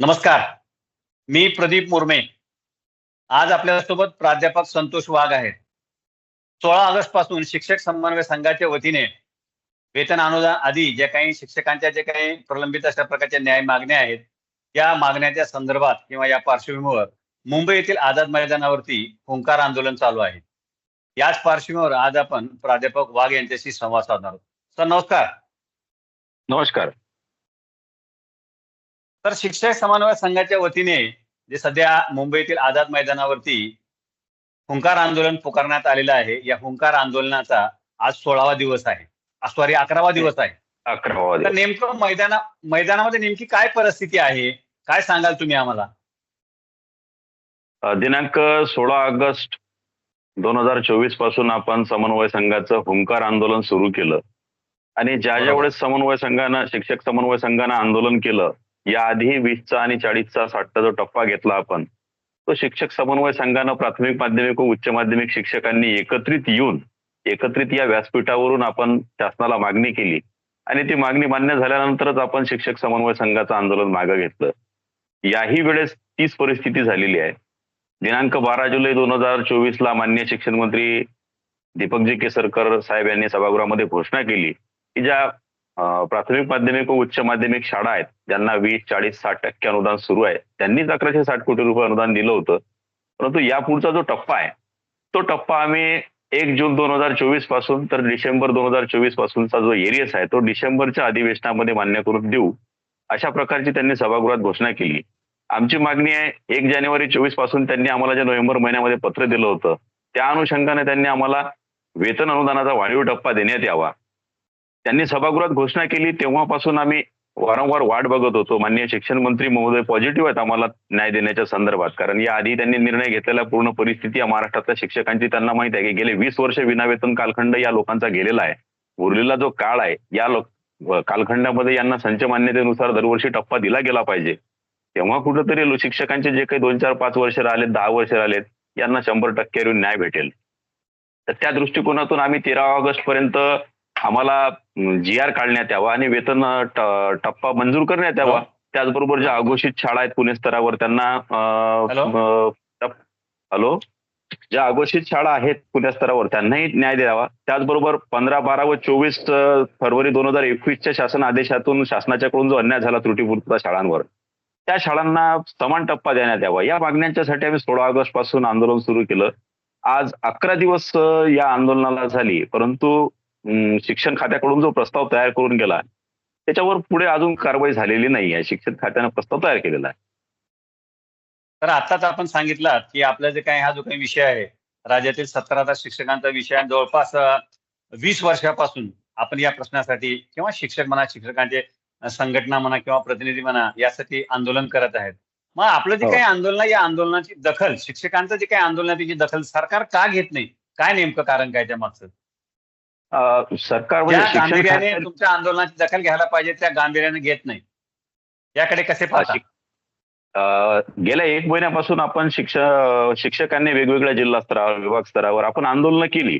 नमस्कार. मी प्रदीप मुर्मे. आज आपल्यासोबत प्राध्यापक संतोष वाघ आहेत. सोळा ऑगस्टपासून शिक्षक समन्वय संघाच्या वतीने वेतन अनुदान आधी जे काही शिक्षकांच्या जे काही प्रलंबित अशा प्रकारच्या न्याय मागण्या आहेत या मागण्याच्या संदर्भात किंवा या पार्श्वभूमीवर मुंबई येथील आझाद मैदानावरती हुंकार आंदोलन चालू आहे. याच पार्श्वभूमीवर आज आपण प्राध्यापक वाघ यांच्याशी संवाद साधणार आहोत. सर नमस्कार. नमस्कार. तर शिक्षक समन्वय संघाच्या वतीने जे सध्या मुंबईतील आझाद मैदानावरती हुंकार आंदोलन पुकारण्यात आलेलं आहे या हुंकार आंदोलनाचा आज सोळावा दिवस आहे. सॉरी अकरावा दिवस आहे. अकरावा तर. नेमकं मैदाना मैदानामध्ये नेमकी काय परिस्थिती आहे? काय सांगाल तुम्ही आम्हाला? दिनांक सोळा ऑगस्ट दोन हजार चोवीसपासून आपण समन्वय संघाचं हुंकार आंदोलन सुरू केलं. आणि ज्या ज्या. वेळेस समन्वय संघानं शिक्षक समन्वय संघानं आंदोलन केलं याआधी वीसचा आणि चाळीसचा साठचा जो टप्पा घेतला आपण तो शिक्षक समन्वय संघानं प्राथमिक माध्यमिक व उच्च माध्यमिक शिक्षकांनी एकत्रित येऊन एकत्रित या व्यासपीठावरून आपण शासनाला मागणी केली. आणि ती मागणी मान्य झाल्यानंतरच आपण शिक्षक समन्वय संघाचं आंदोलन मागं घेतलं. याही वेळेस तीच परिस्थिती झालेली आहे. दिनांक बारा जुलै दोन हजार चोवीस ला मान्य शिक्षण मंत्री दीपकजी केसरकर साहेब यांनी सभागृहामध्ये घोषणा केली की ज्या प्राथमिक माध्यमिक व उच्च माध्यमिक शाळा आहेत. ज्यांना वीस चाळीस साठ टक्के अनुदान सुरू आहे. त्यांनीच अकराशे साठ कोटी रुपये अनुदान दिलं होतं. परंतु यापुढचा जो टप्पा आहे तो टप्पा आम्ही एक जून दोन हजार चोवीसपासून तर डिसेंबर दोन हजार चोवीस पासूनचा जो एरियस आहे तो डिसेंबरच्या अधिवेशनामध्ये मान्य करून देऊ अशा प्रकारची त्यांनी सभागृहात घोषणा केली. आमची मागणी आहे एक जानेवारी चोवीसपासून त्यांनी आम्हाला जे नोव्हेंबर महिन्यामध्ये पत्र दिलं होतं त्या अनुषंगाने त्यांनी आम्हाला वेतन अनुदानाचा वाढीव टप्पा देण्यात यावा. त्यांनी सभागृहात घोषणा केली. तेव्हापासून आम्ही वारंवार वाट बघत होतो. माननीय शिक्षण मंत्री महोदय पॉझिटिव्ह आहेत आम्हाला न्याय देण्याच्या संदर्भात. कारण या आधी त्यांनी निर्णय घेतलेला पूर्ण परिस्थिती या महाराष्ट्रातल्या शिक्षकांची त्यांना माहीत आहे की गेले वीस वर्ष विनावेतन कालखंड या लोकांचा गेलेला आहे. उरलेला जो काळ आहे या लोक कालखंडामध्ये यांना संच मान्यतेनुसार दरवर्षी टप्पा दिला गेला पाहिजे. तेव्हा कुठंतरी शिक्षकांचे जे काही दोन चार पाच वर्ष राहिलेत दहा वर्ष राहिलेत यांना शंभर टक्के न्याय भेटेल. तर त्या दृष्टिकोनातून आम्ही तेरा ऑगस्ट पर्यंत आम्हाला जी आर काढण्यात यावा आणि वेतन टप्पा मंजूर करण्यात यावा. त्याचबरोबर ज्या अघोषित शाळा आहेत पुणे स्तरावर त्यांना हॅलो? ज्या अघोषित शाळा आहेत पुण्या स्तरावर त्यांनाही न्याय द्यावा. त्याचबरोबर पंधरा बारा व चोवीस फरवरी दोन हजार एकवीसच्या शासन आदेशातून शासनाच्याकडून जो अन्याय झाला त्रुटीपूर्तता शाळांवर त्या शाळांना समान टप्पा देण्यात यावा. या मागण्यांच्यासाठी आम्ही सोळा ऑगस्टपासून आंदोलन सुरू केलं. आज अकरा दिवस या आंदोलनाला झाली परंतु शिक्षण खात्याकडून जो प्रस्ताव तयार करून गेला त्याच्यावर पुढे अजून कारवाई झालेली नाही आहे. शिक्षण खात्यानं प्रस्ताव तयार केलेला आहे. तर आताच आपण सांगितलं की आपला जे काही हा जो काही विषय आहे राज्यातील सत्तर हजार शिक्षकांचा विषय. जवळपास वीस वर्षापासून आपण या प्रश्नासाठी किंवा शिक्षक म्हणा शिक्षकांचे संघटना म्हणा किंवा प्रतिनिधी म्हणा यासाठी आंदोलन करत आहेत. मग आपलं जे हो. काही आंदोलन या आंदोलनाची दखल शिक्षकांचं जे काही आंदोलनाची दखल सरकार का घेत नाही? काय नेमकं कारण काय त्या मागचं सरकार म्हणजे गांभीर्याने तुमच्या आंदोलनाची दखल घ्यायला पाहिजे त्या गांभीर्याने घेत नाही. याकडे कसे गेल्या एक महिन्यापासून आपण शिक्षक शिक्षकांनी वेगवेगळ्या जिल्हा स्तरावर विभाग स्तरावर आपण आंदोलनं केली.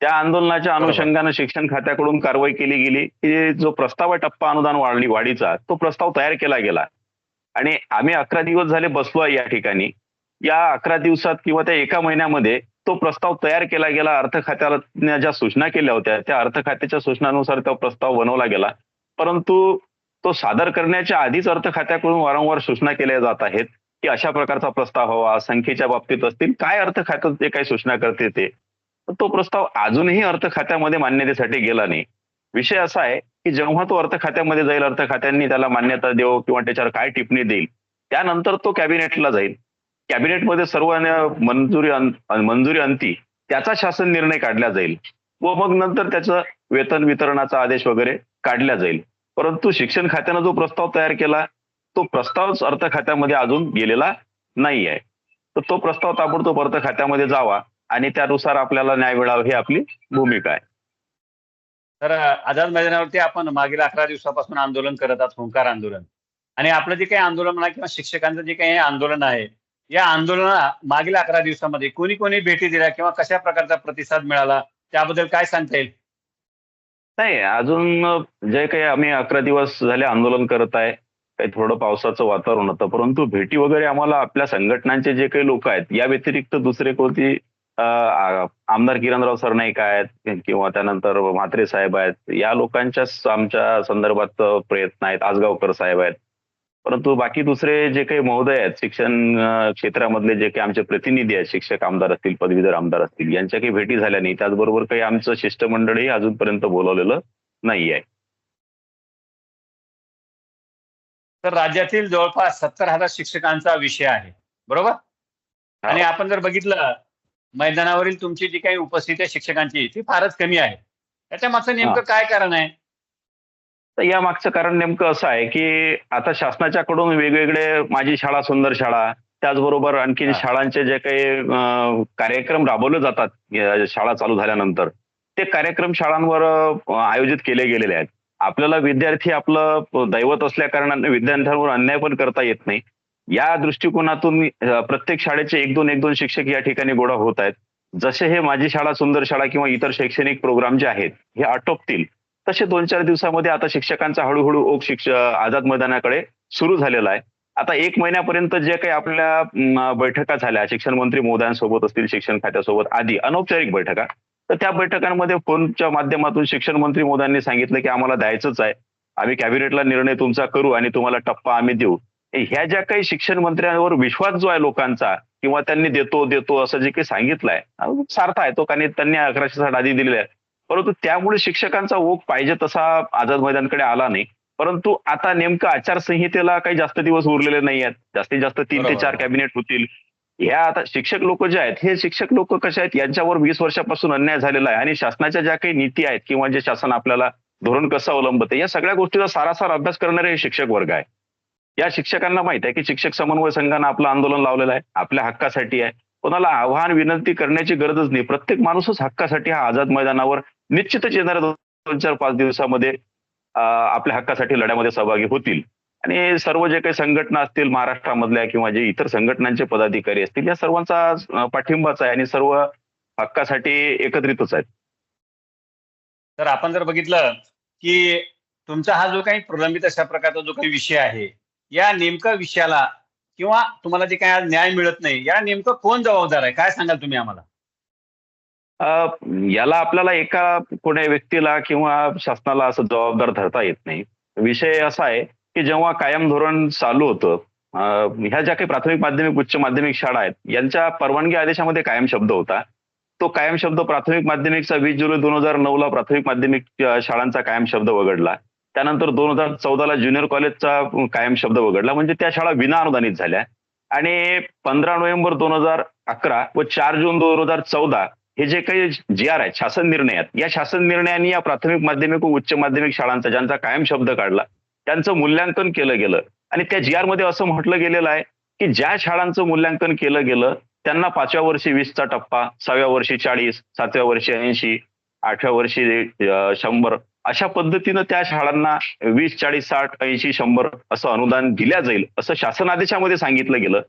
त्या आंदोलनाच्या. अनुषंगानं शिक्षण खात्याकडून कारवाई केली गेली. की जो प्रस्ताव आहे टप्पा अनुदान वाढली वाढीचा तो प्रस्ताव तयार केला गेला. आणि आम्ही अकरा दिवस झाले बसलो आहे या ठिकाणी. या अकरा दिवसात किंवा त्या एका महिन्यामध्ये तो प्रस्ताव तयार केला गेला अर्थ खात्याला ज्या सूचना केल्या होत्या त्या अर्थ खात्याच्या सूचनानुसार तो प्रस्ताव बनवला गेला. परंतु तो सादर करण्याच्या आधीच अर्थ खात्याकडून वारंवार सूचना केल्या जात आहेत की अशा प्रकारचा प्रस्ताव हवा संख्येच्या बाबतीत असतील. काय अर्थ खात्यात जे काही सूचना करते ते? तो प्रस्ताव अजूनही अर्थ खात्यामध्ये मान्यतेसाठी गेला नाही. विषय असा आहे की जेव्हा तो अर्थ खात्यामध्ये जाईल अर्थ खात्यांनी त्याला मान्यता देऊ किंवा त्याच्यावर काय टिप्पणी देईल त्यानंतर तो कॅबिनेटला जाईल. कॅबिनेटमध्ये सर्वांना मंजुरी मंजुरी अंती त्याचा शासन निर्णय काढला जाईल. व मग नंतर त्याचं वेतन वितरणाचा आदेश वगैरे काढला जाईल. परंतु शिक्षण खात्यानं जो प्रस्ताव तयार केला तो प्रस्तावच अर्थ खात्यामध्ये अजून गेलेला नाही आहे तर तो प्रस्ताव ताबडतोब अर्थ खात्यामध्ये जावा आणि त्यानुसार आपल्याला न्याय मिळावा ही आपली भूमिका आहे. तर आझाद मैदानावरती आपण मागील अकरा दिवसापासून आंदोलन करत आहोत हुंकार आंदोलन. आणि आपलं जे काही आंदोलन म्हणा किंवा शिक्षकांचं जे काही आंदोलन आहे या आंदोलना मागील अकरा दिवसामध्ये कोणी कोणी भेटी दिल्या किंवा कशा प्रकारचा प्रतिसाद मिळाला? त्याबद्दल काय सांगता येईल? नाही अजून जे काही आम्ही अकरा दिवस झाले आंदोलन करत आहे काही थोडं पावसाचं वातावरण होतं परंतु भेटी वगैरे आम्हाला आपल्या संघटनांचे जे काही लोक आहेत या व्यतिरिक्त दुसरे कोणती आमदार किरणराव सरनाईक आहेत किंवा त्यानंतर म्हात्रे साहेब आहेत या लोकांच्याच आमच्या संदर्भात प्रयत्न आहेत आजगावकर साहेब आहेत. परंतु बाकी दुसरे जे काही महोदय आहेत शिक्षण क्षेत्रामधले जे काही आमचे प्रतिनिधी आहेत शिक्षक आमदार असतील पदवीधर आमदार असतील यांच्या काही भेटी झाल्या नाही. त्याचबरोबर काही आमचं शिष्टमंडळही अजूनपर्यंत बोलवलेलं नाही आहे. तर राज्यातील जवळपास सत्तर हजार शिक्षकांचा विषय आहे. बरोबर? आणि आपण जर बघितलं मैदानावरील तुमची जी काही उपस्थिती आहे शिक्षकांची ती फारच कमी आहे. त्याच्या मागचं नेमकं काय कारण आहे? तर या मागचं कारण नेमकं असं आहे की आता शासनाच्या कडून वेगवेगळे माझी शाळा सुंदर शाळा त्याचबरोबर आणखी. शाळांचे जे काही कार्यक्रम राबवले जातात शाळा चालू झाल्यानंतर ते कार्यक्रम शाळांवर आयोजित केले गेलेले आहेत. आपल्याला विद्यार्थी आपलं दैवत असल्या कारणाने विद्यार्थ्यांवर अन्याय पण करता येत नाही. या दृष्टिकोनातून प्रत्येक शाळेचे एक दोन एक दोन शिक्षक या ठिकाणी गोळा होत आहेत. जसे हे माझी शाळा सुंदर शाळा किंवा इतर शैक्षणिक प्रोग्राम जे आहेत हे आटोपतील. तसे दोन चार दिवसामध्ये आता शिक्षकांचा हळूहळू ओघ शिक्ष आझाद मैदानाकडे सुरू झालेला आहे. आता एक महिन्यापर्यंत जे काही आपल्या बैठका झाल्या शिक्षण मंत्री महोदयांसोबत असतील शिक्षण खात्यासोबत आधी अनौपचारिक बैठका तर त्या बैठकांमध्ये फोनच्या माध्यमातून शिक्षण मंत्री महोदयांनी सांगितलं की आम्हाला द्यायचंच आहे. आम्ही कॅबिनेटला निर्णय तुमचा करू आणि तुम्हाला टप्पा आम्ही देऊ. ह्या ज्या काही शिक्षण मंत्र्यांवर विश्वास जो आहे लोकांचा किंवा त्यांनी देतो देतो असं जे काही सांगितलंय सार्थ आहे तो कारण त्यांनी अकराशे साठ आधी दिलेला आहे परंतु त्यामुळे शिक्षकांचा ओघ पाहिजे तसा आझाद मैदानकडे आला नाही. परंतु आता नेमकं आचारसंहितेला काही जास्त दिवस उरलेले नाही आहेत. जास्तीत जास्त तीन ते. चार कॅबिनेट होतील. ह्या आता शिक्षक लोक जे आहेत हे शिक्षक लोक कसे आहेत यांच्यावर वीस वर्षापासून अन्याय झालेला आहे आणि शासनाच्या ज्या काही नीती आहेत किंवा जे शासन आपल्याला धोरण कसं अवलंबते या सगळ्या गोष्टीचा सारासार अभ्यास करणारे हे शिक्षक वर्ग आहे या शिक्षकांना माहीत आहे की शिक्षक समन्वय संघानं आपलं आंदोलन लावलेलं आहे आपल्या हक्कासाठी आहे. कोणाला आव्हान विनंती करण्याची गरजच नाही. प्रत्येक माणूसच हक्कासाठी हा आझाद मैदानावर निश्चितच येणाऱ्या दोन चार पाच दिवसामध्ये आपल्या हक्कासाठी लढ्यामध्ये सहभागी होतील. आणि सर्व जे काही संघटना असतील महाराष्ट्रामधल्या किंवा जे इतर संघटनांचे पदाधिकारी असतील या सर्वांचा पाठिंबाच आहे आणि सर्व हक्कासाठी एकत्रितच आहेत. तर आपण जर बघितलं की तुमचा हा जो काही प्रलंबित अशा प्रकारचा जो काही विषय आहे या नेमका विषयाला किंवा तुम्हाला जे काही न्याय मिळत नाही या नेमकं कोण जबाबदार आहे? काय सांगाल तुम्ही आम्हाला? याला आपल्याला एका कोण्या व्यक्तीला किंवा शासनाला असं जबाबदार धरता येत नाही. विषय असा आहे की जेव्हा कायम धोरण चालू होतं ह्या ज्या काही प्राथमिक माध्यमिक उच्च माध्यमिक शाळा आहेत यांच्या परवानगी आदेशामध्ये कायम शब्द होता. तो कायम शब्द प्राथमिक माध्यमिकचा वीस जुलै दोन हजार नऊ ला प्राथमिक माध्यमिक शाळांचा कायम शब्द वगळला. त्यानंतर दोन हजार चौदाला ज्युनियर कॉलेजचा कायम शब्द वगळला. म्हणजे त्या शाळा विना अनुदानित झाल्या. आणि पंधरा नोव्हेंबर दोन हजार अकरा व चार जून दोन हजार चौदा हे जे काही जी आर आहेत शासन निर्णय आहेत या शासन निर्णयांनी या प्राथमिक माध्यमिक व उच्च माध्यमिक शाळांचा ज्यांचा कायम शब्द काढला त्यांचं मूल्यांकन केलं गेलं. आणि त्या जी आरमध्ये असं म्हटलं गेलेलं आहे की ज्या शाळांचं मूल्यांकन केलं गेलं त्यांना पाचव्या वर्षी वीसचा टप्पा सहाव्या वर्षी चाळीस सातव्या वर्षी ऐंशी आठव्या वर्षी शंभर अशा पद्धतीनं त्या शाळांना वीस चाळीस साठ ऐंशी शंभर असं अनुदान दिल्या जाईल असं शासन आदेशामध्ये सांगितलं गेलं.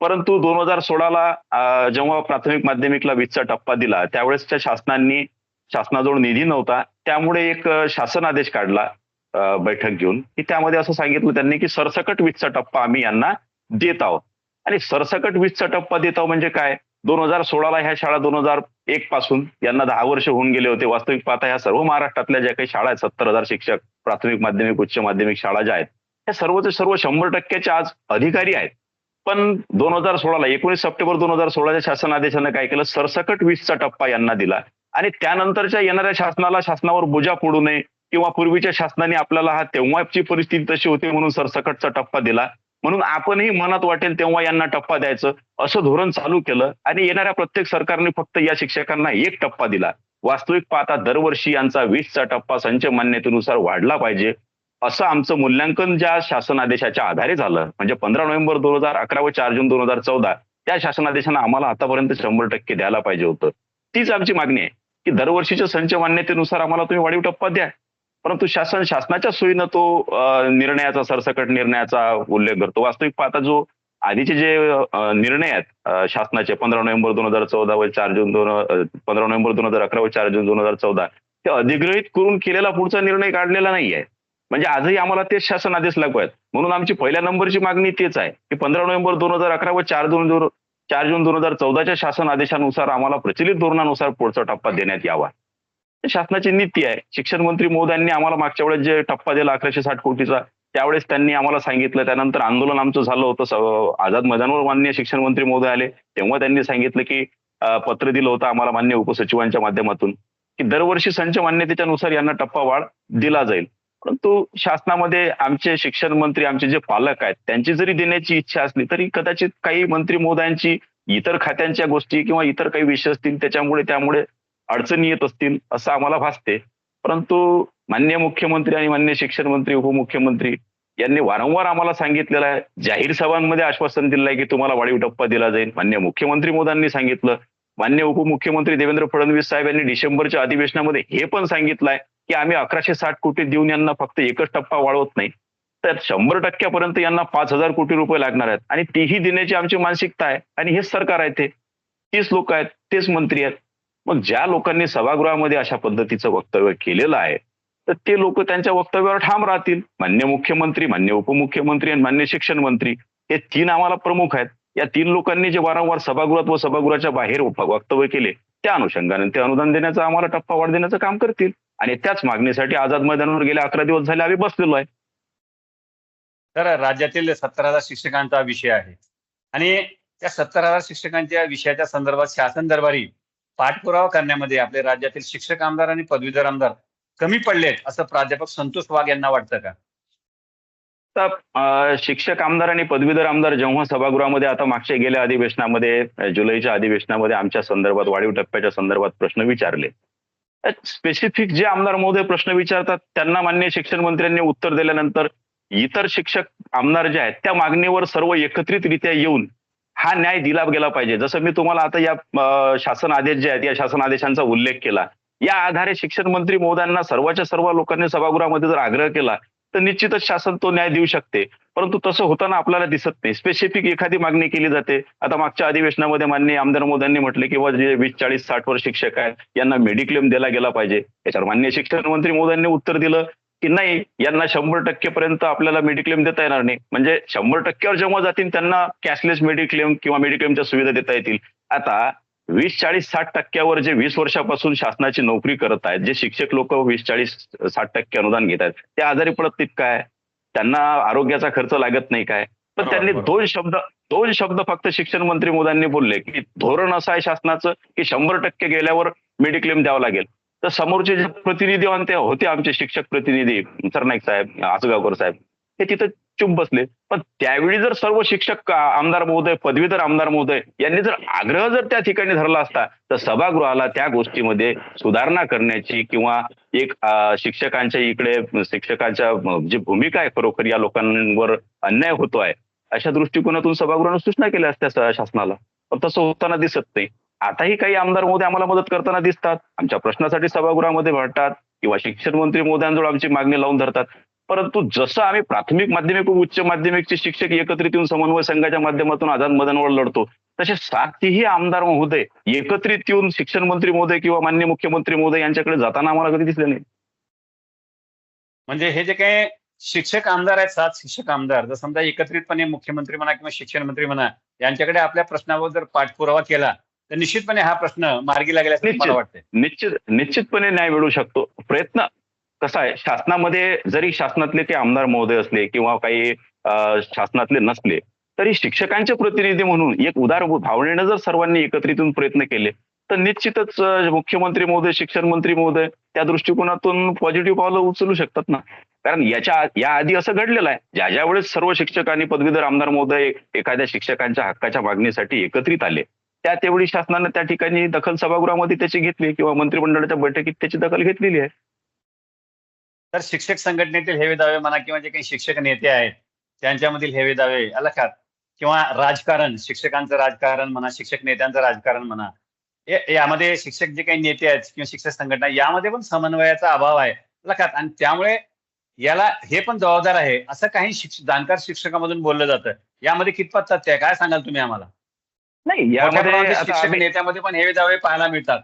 परंतु दोन हजार सोळाला जेव्हा प्राथमिक माध्यमिकला वीजचा टप्पा दिला त्यावेळेसच्या शासनांनी शासनाजवळ निधी नव्हता. त्यामुळे एक शासन आदेश काढला बैठक घेऊन. की त्यामध्ये असं सांगितलं त्यांनी की सरसकट वीजचा टप्पा आम्ही यांना देत आहोत. आणि सरसकट वीजचा टप्पा देत आहोत म्हणजे काय? दोन हजार सोळाला ह्या शाळा दोन हजार एक पासून यांना दहा वर्ष होऊन गेले होते. वास्तविक पाहता ह्या सर्व महाराष्ट्रातल्या ज्या काही शाळा आहेत सत्तर हजार शिक्षक प्राथमिक माध्यमिक उच्च माध्यमिक शाळा ज्या आहेत त्या सर्वच सर्व शंभर टक्क्याचे आज अधिकारी आहेत. पण दोन हजार सोळाला एकोणीस सप्टेंबर दोन हजार सोळाच्या शासन आदेशानं काय केलं? सरसकट वीसचा टप्पा यांना दिला. आणि त्यानंतरच्या येणाऱ्या शासनाला शासनावर बोजा पडू नये किंवा पूर्वीच्या शासनाने आपल्याला हा तेव्हाची परिस्थिती तशी होती म्हणून सरसकटचा टप्पा दिला. म्हणून आपणही मनात वाटेल तेव्हा यांना टप्पा द्यायचं. असं धोरण चालू केलं आणि येणाऱ्या प्रत्येक सरकारने फक्त या शिक्षकांना एक टप्पा दिला. वास्तविक पाहता दरवर्षी यांचा वीसचा टप्पा संच मान्यतेनुसार वाढला पाहिजे. असं आमचं मूल्यांकन ज्या शासन आदेशाच्या आधारे झालं म्हणजे पंधरा नोव्हेंबर दोन हजार अकरा व चार जून दोन हजार चौदा त्या शासनादेशानं आम्हाला आतापर्यंत शंभर टक्के द्यायला पाहिजे होतं. तीच आमची मागणी आहे की दरवर्षीच्या संच मान्यतेनुसार आम्हाला तुम्ही वाढीव टप्पा द्या. परंतु शासन शासनाच्या सोयीनं तो निर्णयाचा सरसकट निर्णयाचा उल्लेख करतो. वास्तविक पाहता जो आधीचे जे निर्णय आहेत शासनाचे पंधरा नोव्हेंबर दोन हजार चौदा व चार जून दोन पंधरा नोव्हेंबर दोन हजार अकरा व चार जून दोन हजार चौदा ते अधिग्रहित करून केलेला पुढचा निर्णय काढलेला नाही आहे म्हणजे आजही आम्हाला तेच शासन आदेश लागू आहेत. म्हणून आमची पहिल्या नंबरची मागणी तेच आहे की पंधरा नोव्हेंबर दोन हजार अकरा व चार दोन दोन चार जून दोन हजार चौदाच्या शासन आदेशानुसार आम्हाला प्रचलित धोरणानुसार पुढचा टप्पा देण्यात यावा. शासनाची नीती आहे. शिक्षण मंत्री मोदयांनी आम्हाला मागच्या वेळेस जे टप्पा दिला अकराशे साठ कोटीचा त्यावेळेस त्यांनी आम्हाला सांगितलं. त्यानंतर आंदोलन आमचं झालं होतं. आझाद मैदानावर माननीय शिक्षण मंत्री महोदय आले. तेव्हा त्यांनी सांगितलं की पत्र दिलं होतं आम्हाला मान्य उपसचिवांच्या माध्यमातून की दरवर्षी संच मान्यतेच्या नुसार यांना टप्पा वाढ दिला जाईल. परंतु शासनामध्ये आमचे शिक्षण मंत्री आमचे जे पालक आहेत त्यांची जरी देण्याची इच्छा असली तरी कदाचित काही मंत्री महोदयांची इतर खात्यांच्या गोष्टी किंवा इतर काही विषय असतील त्याच्यामुळे त्यामुळे अडचणी येत असतील असं आम्हाला भासते. परंतु मान्य मुख्यमंत्री आणि मान्य शिक्षण मंत्री उपमुख्यमंत्री यांनी वारंवार आम्हाला सांगितलेलं आहे. जाहीर सभांमध्ये आश्वासन दिलं आहे की तुम्हाला वाढीव टप्पा दिला जाईल. मान्य मुख्यमंत्री मोदांनी सांगितलं मान्य उपमुख्यमंत्री देवेंद्र फडणवीस साहेब यांनी डिसेंबरच्या अधिवेशनामध्ये हे पण सांगितलंय की आम्ही अकराशे साठ कोटी देऊन यांना फक्त एकच टप्पा वाढवत नाही. तर शंभर टक्क्यापर्यंत यांना पाच हजार कोटी रुपये लागणार आहेत. आणि तीही देण्याची आमची मानसिकता आहे. आणि हेच सरकार आहे ते. तीच लोक आहेत तेच मंत्री आहेत. मग ज्या लोकांनी सभागृहामध्ये अशा पद्धतीचं वक्तव्य केलेलं आहे तर ते लोक त्यांच्या वक्तव्यावर ठाम राहतील. मान्य मुख्यमंत्री मान्य उपमुख्यमंत्री आणि मान्य शिक्षण मंत्री हे तीन आम्हाला प्रमुख आहेत. या तीन लोकांनी जे वारंवार सभागृहात व सभागृहाच्या बाहेर वक्तव्य केले त्या अनुषंगाने ते अनुदान देण्याचं आम्हाला टप्पा वाढ देण्याचं काम करतील. आणि त्याच मागणीसाठी आझाद मैदानावर गेले अकरा दिवस झाले आम्ही बसलेलो आहे. तर राज्यातील सत्तर हजार शिक्षकांचा विषय आहे. आणि त्या सत्तर हजार शिक्षकांच्या विषयाच्या संदर्भात शासन दरबारी पाठपुरावा करण्यामध्ये आपले राज्यातील शिक्षक आमदार आणि पदवीधर आमदार कमी पडलेत असं प्राध्यापक संतोष वाघ यांना वाटतं का? आता शिक्षक आमदार आणि पदवीधर आमदार जेव्हा सभागृहामध्ये आता मागच्या गेल्या अधिवेशनामध्ये जुलैच्या अधिवेशनामध्ये आमच्या संदर्भात वाढीव टप्प्याच्या संदर्भात प्रश्न विचारले. स्पेसिफिक जे आमदार महोदय प्रश्न विचारतात त्यांना मान्य शिक्षण मंत्र्यांनी उत्तर दिल्यानंतर इतर शिक्षक आमदार जे आहेत त्या मागणीवर सर्व एकत्रितरित्या येऊन हा न्याय दिला गेला पाहिजे. जसं मी तुम्हाला आता या शासन आदेश जे आहेत या शासन आदेशांचा उल्लेख केला. या आधारे शिक्षण मंत्री महोदयांना सर्वाच्या सर्व लोकांनी सभागृहामध्ये जर आग्रह केला तर निश्चितच शासन तो न्याय देऊ शकते. परंतु तसं होताना आपल्याला दिसत नाही. स्पेसिफिक एखादी मागणी केली जाते. आता मागच्या अधिवेशनामध्ये माननीय आमदार मोदींनी म्हटले की बुवा जे वीस चाळीस साठ वर शिक्षक आहेत यांना मेडिक्लेम दिला गेला पाहिजे. याच्यावर मान्य शिक्षण मंत्री मोदांनी उत्तर दिलं की नाही यांना शंभर टक्केपर्यंत आपल्याला मेडिक्लेम देता येणार नाही. म्हणजे शंभर टक्क्यावर जेव्हा जातील त्यांना कॅशलेस मेडिक्लेम किंवा मेडिक्लेमच्या सुविधा देता येतील. आता वीस चाळीस साठ टक्क्यावर जे वीस वर्षापासून शासनाची नोकरी करत आहेत जे शिक्षक लोक वीस चाळीस साठ टक्के अनुदान घेत आहेत ते आजारी पडत काय? त्यांना आरोग्याचा खर्च लागत नाही काय? पण त्यांनी. दोन शब्द दोन शब्द फक्त शिक्षण मंत्री मोदांनी बोलले की धोरण असं आहे शासनाचं की शंभर टक्के गेल्यावर मेडिक्लेम द्यावं लागेल. तर समोरचे जे प्रतिनिधी होते आमचे शिक्षक प्रतिनिधी सरनाईक साहेब आसगावकर साहेब हे तिथं चुप बसले. पण त्यावेळी जर सर्व शिक्षक आमदार महोदय पदवीधर आमदार महोदय यांनी जर आग्रह जर त्या ठिकाणी धरला असता तर सभागृहाला त्या गोष्टीमध्ये सुधारणा करण्याची किंवा एक शिक्षकांच्या इकडे शिक्षकांच्या जी भूमिका आहे खरोखर या लोकांवर अन्याय होतो आहे अशा दृष्टिकोनातून सभागृहानं सूचना केल्या असत्या शासनाला. पण तसं होताना दिसत नाही. आताही काही आमदार महोदय आम्हाला मदत करताना दिसतात. आमच्या प्रश्नासाठी सभागृहामध्ये भरतात किंवा शिक्षण मंत्री मोद्यांजवळ आमची मागणी लावून धरतात. परंतु जसं आम्ही प्राथमिक माध्यमिक व उच्च माध्यमिकचे शिक्षक एकत्रित येऊन समन्वय संघाच्या माध्यमातून आझाद मैदानावर लढतो तसे सातही आमदार महोदय एकत्रित येऊन शिक्षण मंत्री महोदय किंवा मान्य मुख्यमंत्री महोदय यांच्याकडे जाताना आम्हाला कधी दिसले नाही. म्हणजे हे जे काही शिक्षक आमदार आहेत सात शिक्षक आमदार जर समजा एकत्रितपणे मुख्यमंत्री म्हणा किंवा शिक्षण मंत्री म्हणा यांच्याकडे आपल्या प्रश्नावर जर पाठपुरावा केला तर निश्चितपणे हा प्रश्न मार्गी लागेल असं. मला वाटतंय. निश्चित निश्चितपणे न्याय मिळू शकतो. प्रयत्न कसं आहे शासनामध्ये जरी शासनातले काही आमदार महोदय असले किंवा काही शासनातले नसले तरी शिक्षकांचे प्रतिनिधी म्हणून एक उदार भावनेनं जर सर्वांनी एकत्रित प्रयत्न केले तर निश्चितच मुख्यमंत्री महोदय शिक्षण मंत्री महोदय त्या दृष्टिकोनातून पॉझिटिव्ह पावलं उचलू शकतात ना. कारण याच्या या आधी असं घडलेलं आहे ज्या ज्या वेळेस सर्व शिक्षक आणि पदवीधर आमदार महोदय एखाद्या शिक्षकांच्या हक्काच्या मागणीसाठी एकत्रित आले त्या तेवढी शासनानं त्या ठिकाणी दखल सभागृहामध्ये त्याची घेतली किंवा मंत्रिमंडळाच्या बैठकीत त्याची दखल घेतलेली आहे. तर शिक्षक संघटनेतील हेवे दावे म्हणा किंवा जे काही शिक्षक नेते आहेत त्यांच्यामधील हेवे दावे अलखात किंवा राजकारण शिक्षकांचं राजकारण म्हणा शिक्षक नेत्यांचं राजकारण म्हणा हे- यामध्ये शिक्षक जे काही नेते आहेत किंवा शिक्षक संघटना यामध्ये पण समन्वयाचा अभाव आहे लक्षात आणि त्यामुळे याला हे पण जबाबदार आहे असं काही शिक्ष जाणकार शिक्षकामधून बोललं जातं. यामध्ये कितपत तथ्य आहे? काय सांगाल तुम्ही आम्हाला? नाही यामध्ये शिक्षक नेत्यामध्ये पण हेवे दावे पाहायला मिळतात.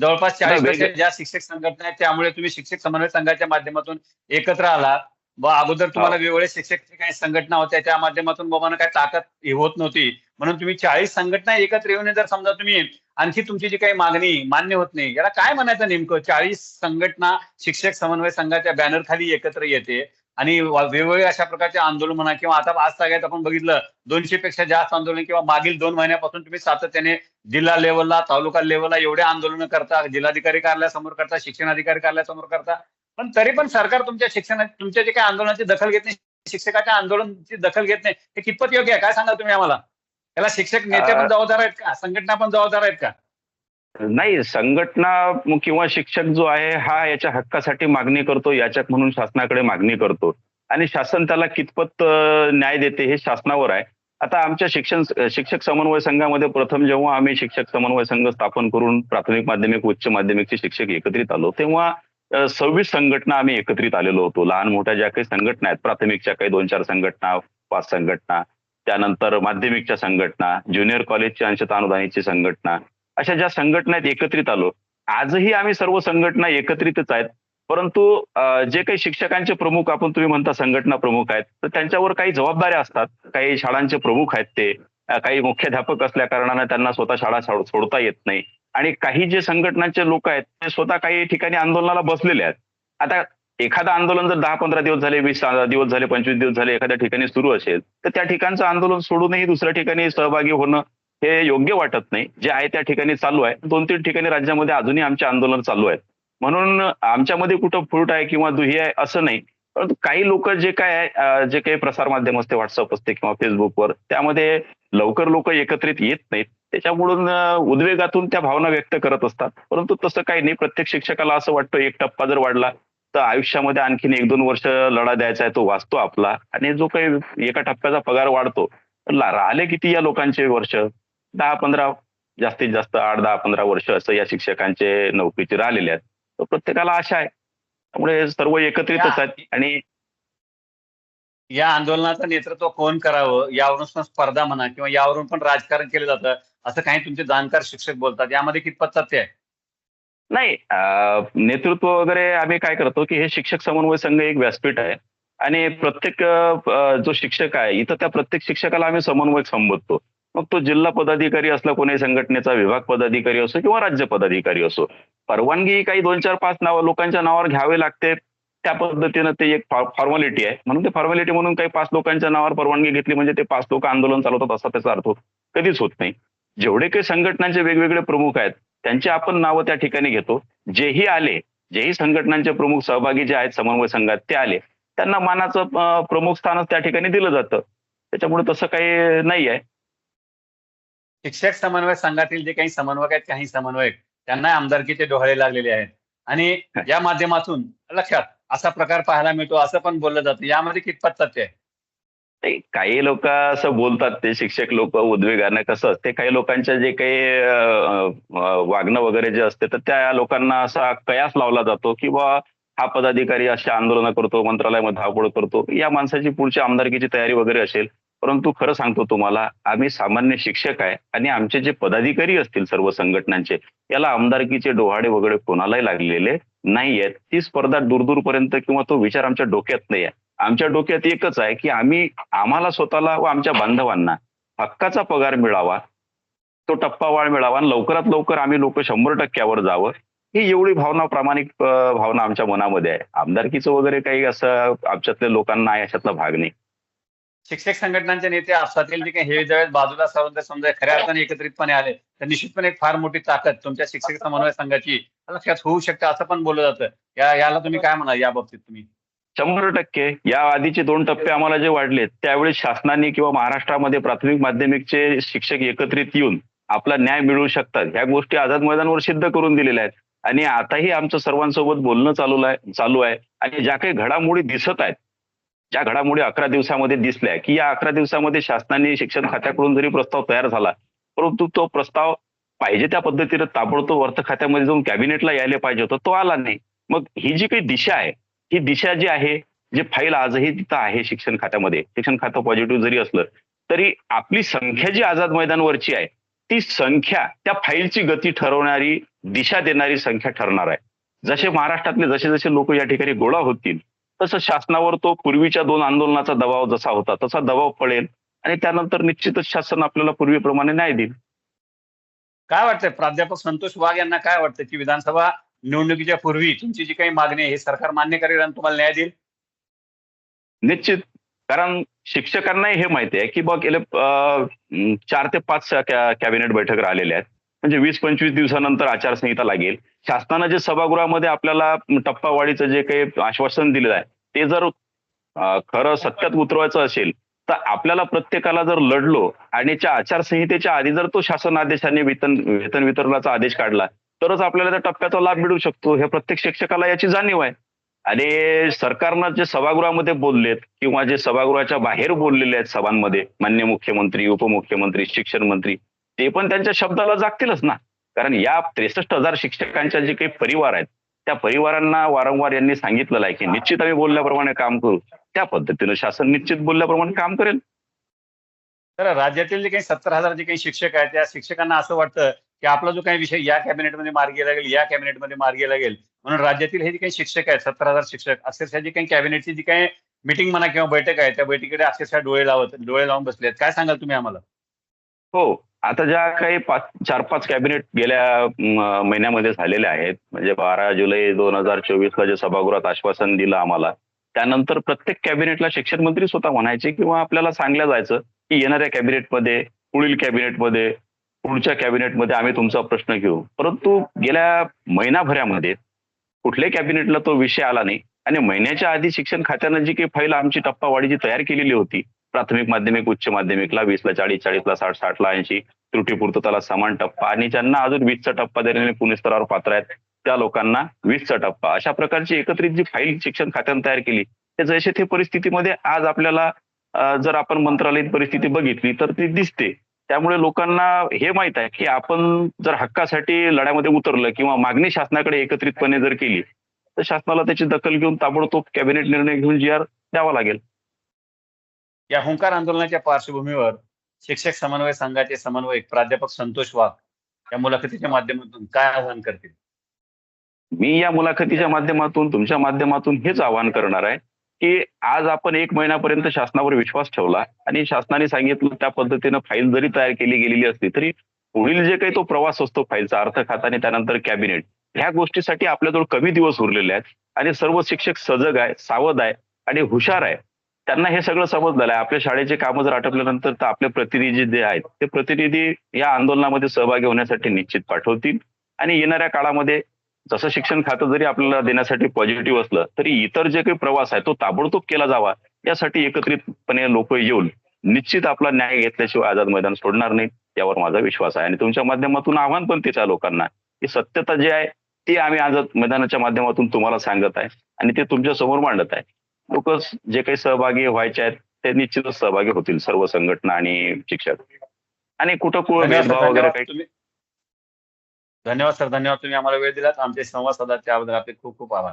जवळपास चाळीस वेगळे- ज्या शिक्षक संघटना आहेत त्यामुळे तुम्ही शिक्षक समन्वय संघाच्या माध्यमातून एकत्र आलात बा अगोदर तुम्हाला. वेगवेगळे शिक्षक काही संघटना होत्या त्या माध्यमातून बाबांना काही ताकद होत नव्हती. म्हणून तुम्ही चाळीस संघटना एकत्र येऊन जर समजा तुम्ही आणखी तुमची जी काही मागणी मान्य होत नाही याला काय म्हणायचं नेमकं? चाळीस संघटना शिक्षक समन्वय संघाच्या बॅनर खाली एकत्र येते. आणि वा- वेगवेगळे अशा प्रकारचे आंदोलन म्हणा किंवा आता आज सगळ्यात आपण बघितलं दोनशे पेक्षा जास्त आंदोलन किंवा मागील दोन महिन्यापासून तुम्ही सातत्याने जिल्हा लेवलला तालुका लेवलला एवढे आंदोलन करता जिल्हाधिकारी कार्यालयासमोर करता शिक्षण अधिकारी कार्यालयासमोर करता. पण तरी पण सरकार तुमच्या शिक्षणा तुमच्या जे काही आंदोलनाची दखल घेत नाही शिक्षकाच्या आंदोलनाची दखल घेत नाही हे कितपत योग्य आहे? काय सांगा तुम्ही आम्हाला? त्याला शिक्षक नेते पण जबाबदार आहेत का? संघटना पण जबाबदार आहेत का? नाही संघटना किंवा शिक्षक जो आहे हा याच्या हक्कासाठी मागणी करतो याचक म्हणून शासनाकडे मागणी करतो. आणि शासन त्याला कितपत न्याय देते हे शासनावर आहे. आता आमच्या शिक्षण शिक्षक समन्वय संघामध्ये प्रथम जेव्हा आम्ही शिक्षक समन्वय संघ स्थापन करून प्राथमिक माध्यमिक उच्च माध्यमिकचे शिक्षक एकत्रित आलो तेव्हा सव्वीस संघटना आम्ही एकत्रित आलेलो होतो. लहान मोठ्या ज्या काही संघटना आहेत प्राथमिकच्या काही दोन चार संघटना पाच संघटना त्यानंतर माध्यमिकच्या संघटना ज्युनियर कॉलेजची अंशता अनुदानितची संघटना अशा ज्या संघटना आहेत एकत्रित आलो. आजही आम्ही सर्व संघटना एकत्रितच आहेत. परंतु जे काही शिक्षकांचे प्रमुख आपण तुम्ही म्हणता संघटना प्रमुख आहेत तर त्यांच्यावर काही जबाबदाऱ्या असतात. काही शाळांचे प्रमुख आहेत ते. काही मुख्याध्यापक असल्या कारणानं त्यांना स्वतः शाळा सोडता येत नाही. आणि काही जे संघटनांचे लोक आहेत ते स्वतः काही ठिकाणी आंदोलनाला बसलेले आहेत. आता एखादं आंदोलन जर दहा पंधरा दिवस झाले वीस दिवस झाले पंचवीस दिवस झाले एखाद्या ठिकाणी सुरू असेल तर त्या ठिकाणचं आंदोलन सोडूनही दुसऱ्या ठिकाणी सहभागी होणं हे योग्य वाटत नाही. जे आहे त्या ठिकाणी चालू आहे. दोन तीन ठिकाणी राज्यामध्ये अजूनही आमचे आंदोलन चालू आहेत. म्हणून आमच्यामध्ये कुठं फूट आहे किंवा दुही आहे असं नाही. परंतु काही लोक जे काय जे काही प्रसारमाध्यम असते व्हॉट्सअप असते किंवा फेसबुकवर त्यामध्ये लवकर लोक एकत्रित येत नाहीत. त्याच्यामुळून उद्वेगातून त्या भावना व्यक्त करत असतात. परंतु तसं काही नाही. प्रत्येक शिक्षकाला असं वाटतं एक टप्पा जर वाढला तर आयुष्यामध्ये आणखीन एक दोन वर्ष लढा द्यायचा आहे तो वाचतो आपला. आणि जो काही एका टप्प्याचा पगार वाढतो राहिले किती या लोकांचे वर्ष? दहा पंधरा जास्तीत जास्त आठ दहा पंधरा वर्ष असं या शिक्षकांचे नोकरीचे राहिलेले आहेत. तर प्रत्येकाला आशा आहे. त्यामुळे सर्व एकत्रितच आहेत आणि या आंदोलनाचं नेतृत्व कोण करावं यावरून पण स्पर्धा म्हणा किंवा यावरून पण राजकारण केलं जातं असं काही तुमचे जाणकार शिक्षक बोलतात यामध्ये कितपत सत्य आहे? नाही नेतृत्व वगैरे आम्ही काय करतो की हे शिक्षक समन्वय संघ एक व्यासपीठ आहे आणि प्रत्येक जो शिक्षक आहे इथं त्या प्रत्येक शिक्षकाला आम्ही समन्वयक संबोधतो. मग तो जिल्हा पदाधिकारी असला कोणी संघटनेचा विभाग पदाधिकारी असो किंवा राज्य पदाधिकारी असो परवानगी काही दोन चार पाच नाव लोकांच्या नावावर घ्यावे लागते. त्या पद्धतीनं ते एक फॉर्मॅलिटी आहे. म्हणून ते फॉर्मॅलिटी म्हणून काही पाच लोकांच्या नावावर परवानगी घेतली म्हणजे ते पाच लोक आंदोलन चालवतात असा त्याचा अर्थ कधीच होत नाही. जेवढे काही संघटनांचे वेगवेगळे प्रमुख आहेत त्यांची आपण नावं त्या ठिकाणी घेतो. जेही आले जेही संघटनांचे प्रमुख सहभागी जे आहेत समन्वय संघात ते आले त्यांना मानाचं प्रमुख स्थानच त्या ठिकाणी दिलं जातं. त्याच्यामुळे तसं काही नाही आहे. शिक्षक समन्वय संघातील जे काही समन्वयक आहेत काही समन्वयक त्यांना आमदारकीचे डोहाळे लागलेले आहेत. आणि या माध्यमातून लक्षात असा प्रकार पाहायला मिळतो असं पण बोललं जातं. यामध्ये कितपत सत्य आहे? काही लोक असं बोलतात ते शिक्षक लोक उद्वेगानं कसं असते काही लोकांच्या जे काही वागणं वगैरे जे असते तर त्या लोकांना असा कयास लावला जातो की बा हा पदाधिकारी अशी आंदोलनं करतो मंत्रालयामध्ये धावपळ करतो. या माणसाची पुढची आमदारकीची तयारी वगैरे असेल परंतु खरं सांगतो तुम्हाला आम्ही सामान्य शिक्षक आहे आणि आमचे जे पदाधिकारी असतील सर्व संघटनांचे याला आमदारकीचे डोहाडे वगैरे कोणालाही लागलेले नाही आहेत ती स्पर्धा दूरदूरपर्यंत किंवा तो विचार आमच्या डोक्यात नाही आहे आमच्या डोक्यात एकच आहे की आम्ही आम्हाला स्वतःला व आमच्या बांधवांना हक्काचा पगार मिळावा तो टप्पा वाळ मिळावा आणि लवकरात लवकर आम्ही लोक शंभर टक्क्यावर जावं ही एवढी भावना प्रामाणिक भावना आमच्या मनामध्ये आहे. आमदारकीचं वगैरे काही असं आमच्यातल्या लोकांना याच्यातला भाग नाही. शिक्षक संघटनांचे नेते आपसातील जे काही हे ज्यावेळेस बाजूला सारून ते समजा खऱ्या अर्थाने एकत्रितपणे आले तर निश्चितपणे एक फार मोठी ताकद तुमच्या शिक्षक समन्वय संघाची लक्षात होऊ शकते असं पण बोललं जातं. या याला तुम्ही काय म्हणा या बाबतीत तुम्ही? शंभर टक्के. या आधीचे दोन टप्पे आम्हाला जे वाढले त्यावेळी शासनाने किंवा महाराष्ट्रामध्ये प्राथमिक माध्यमिकचे शिक्षक एकत्रित येऊन आपला न्याय मिळवू शकतात. ह्या गोष्टी आझाद मैदानावर सिद्ध करून दिलेल्या आहेत. आणि आताही आमचं सर्वांसोबत बोलणं चालू आहे चालू आहे. आणि ज्या काही घडामोडी दिसत आहेत ज्या घडामोडी अकरा दिवसामध्ये दिसल्या की या अकरा दिवसामध्ये शासनाने शिक्षण खात्याकडून जरी प्रस्ताव तयार झाला परंतु तो प्रस्ताव पाहिजे त्या पद्धतीने ताबडतोब अर्थ खात्यामध्ये जाऊन कॅबिनेटला यायला पाहिजे होतं तो आला नाही. मग ही जी काही दिशा आहे ही दिशा जी आहे जे फाईल आजही तिथं आहे शिक्षण खात्यामध्ये शिक्षण खातं पॉझिटिव्ह जरी असलं तरी आपली संख्या जी आझाद मैदानवरची आहे ती संख्या त्या फाईलची गती ठरवणारी दिशा देणारी संख्या ठरणार आहे. जसे महाराष्ट्रातले जसे जसे लोक या ठिकाणी गोळा होतील तसं शासनावर तो पूर्वीच्या दोन आंदोलनाचा दबाव जसा होता तसा दबाव पडेल आणि त्यानंतर निश्चितच शासन आपल्याला पूर्वीप्रमाणे न्याय देईल. काय वाटतंय? प्राध्यापक संतोष वाघ यांना काय वाटतं की विधानसभा निवडणुकीच्या पूर्वी तुमची जी काही मागणी आहे हे सरकार मान्य करेल आणि तुम्हाला न्याय देईल? निश्चित. कारण शिक्षकांनाही हे माहिती आहे की बघ गेले चार ते पाच कॅबिनेट बैठक राहिलेल्या आहेत. म्हणजे वीस पंचवीस दिवसानंतर आचारसंहिता लागेल. शासनानं जे सभागृहामध्ये आपल्याला टप्पावाढीचं जे काही आश्वासन दिलेलं आहे ते जर खरं सत्यात उतरवायचं असेल तर आपल्याला प्रत्येकाला जर लढलो आणि त्या आचारसंहितेच्या आधी जर तो शासन आदेशाने वेतन वेतन वितरणाचा आदेश काढला तरच आपल्याला त्या टप्प्याचा लाभ मिळू शकतो. हे प्रत्येक शिक्षकाला याची जाणीव आहे. आणि सरकारनं जे सभागृहामध्ये बोललेत किंवा जे सभागृहाच्या बाहेर बोललेले आहेत सभांमध्ये मान्य मुख्यमंत्री उपमुख्यमंत्री शिक्षण मंत्री ते पण त्यांच्या शब्दाला जागतीलच ना. कारण या त्रेसष्ट हजार शिक्षकांच्या जे काही परिवार आहेत त्या परिवारांना वारंवार यांनी सांगितलेलं आहे की निश्चित आम्ही बोलल्याप्रमाणे काम करू. त्या पद्धतीनं शासन निश्चित बोलल्याप्रमाणे काम करेल. तर राज्यातील जे काही सत्तर हजार जे काही शिक्षक आहेत त्या शिक्षकांना असं वाटतं की आपला जो काही विषय या कॅबिनेटमध्ये मार्गी लागेल या कॅबिनेटमध्ये मार्गी लागेल. म्हणून राज्यातील हे जे काही शिक्षक आहेत सत्तर हजार शिक्षक अक्षरशः जी काही कॅबिनेटची जी काही मिटिंग म्हणा किंवा बैठक आहे त्या बैठकीकडे अक्षरशः डोळे लावत डोळे लावून बसले आहेत काय सांगाल तुम्ही आम्हाला? हो. आता ज्या काही पाच चार पाच कॅबिनेट गेल्या महिन्यामध्ये झालेल्या आहेत म्हणजे बारा जुलै दोन हजार चोवीसला जे सभागृहात आश्वासन दिलं आम्हाला त्यानंतर प्रत्येक कॅबिनेटला शिक्षण मंत्री स्वतः म्हणायचे किंवा आपल्याला सांगलं जायचं की येणाऱ्या कॅबिनेटमध्ये पुढील कॅबिनेटमध्ये पुढच्या कॅबिनेटमध्ये आम्ही तुमचा प्रश्न घेऊ. परंतु गेल्या महिनाभरामध्ये कुठल्याही कॅबिनेटला तो विषय आला नाही. आणि महिन्याच्या आधी शिक्षण खात्यानं जी काही फाईल आमची टप्पावाढीची तयार केलेली होती प्राथमिक माध्यमिक उच्च माध्यमिकला वीसला चाळीस चाळीसला साठ साठला ऐंशी. त्रुटी पूर्तताला समान टप्पा. आणि ज्यांना अजून वीसचा टप्पा देण्याने पुणे स्तरावर पात्र आहेत त्या लोकांना वीसचा टप्पा. अशा प्रकारची एकत्रित जी फाईल शिक्षण खात्याने तयार केली ते जसे ते परिस्थितीमध्ये आज आपल्याला जर आपण मंत्रालयीन परिस्थिती बघितली तर ती दिसते. त्यामुळे लोकांना हे माहीत आहे की आपण जर हक्कासाठी लढ्यामध्ये उतरलं किंवा मागणी शासनाकडे एकत्रितपणे जर केली तर शासनाला त्याची दखल घेऊन ताबडतोब कॅबिनेट निर्णय घेऊन जी आर द्यावा लागेल. या हुंकार आंदोलनाच्या पार्श्वभूमीवर शिक्षक समन्वय संघाचे समन्वयक प्राध्यापक संतोष वाघ या मुलाखतीच्या माध्यमातून काय आवाहन करतील? मी या मुलाखतीच्या माध्यमातून तुमच्या माध्यमातून हेच आवाहन करणार आहे की आज आपण एक महिन्यापर्यंत शासनावर विश्वास ठेवला आणि शासनाने सांगितलं त्या पद्धतीनं फाईल जरी तयार केली गेलेली असली तरी पुढील जे काही तो प्रवास असतो फाईलचा अर्थ खाताने त्यानंतर कॅबिनेट ह्या गोष्टीसाठी आपल्याजवळ कमी दिवस उरलेले आहेत आणि सर्व शिक्षक सजग आहे सावध आहे आणि हुशार आहे. त्यांना हे सगळं समजलेलं आहे आपल्या शाळेचे कामं जर आटपल्यानंतर तर आपले प्रतिनिधी जे आहेत ते प्रतिनिधी या आंदोलनामध्ये सहभागी होण्यासाठी निश्चित पाठवतील. आणि येणाऱ्या काळामध्ये जसं शिक्षण खातं जरी आपल्याला देण्यासाठी पॉझिटिव्ह असलं तरी इतर जे काही प्रवास आहे तो ताबडतोब केला जावा. यासाठी एकत्रितपणे लोक येऊन निश्चित आपला न्याय घेतल्याशिवाय आझाद मैदान सोडणार नाही यावर माझा विश्वास आहे. आणि तुमच्या माध्यमातून आव्हान पण तेच आहे लोकांना की सत्यता जे आहे ती आम्ही आझाद मैदानाच्या माध्यमातून तुम्हाला सांगत आहे. आणि ते तुमच्यासमोर मांडत आहे. लोक जे काही सहभागी व्हायचे आहेत ते निश्चितच सहभागी होतील सर्व संघटना आणि शिक्षक. आणि कुठं कुठं भेदभाव वगैरे धन्यवाद काही तुम्ही धन्यवाद सर धन्यवाद तुम्ही आम्हाला वेळ दिलात. आमचे संवाद साधा त्याबद्दल आपले खूप खूप आभार.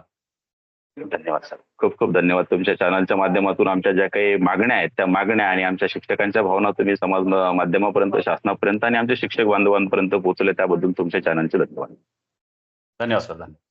धन्यवाद सर. खूप खूप धन्यवाद तुमच्या चॅनलच्या माध्यमातून आमच्या ज्या काही मागण्या आहेत त्या मागण्या आणि आमच्या शिक्षकांच्या भावना तुम्ही समाज माध्यमापर्यंत शासनापर्यंत आणि आमच्या शिक्षक बांधवांपर्यंत पोहोचले त्याबद्दल तुमच्या चॅनलचे धन्यवाद. धन्यवाद सर धन्यवाद.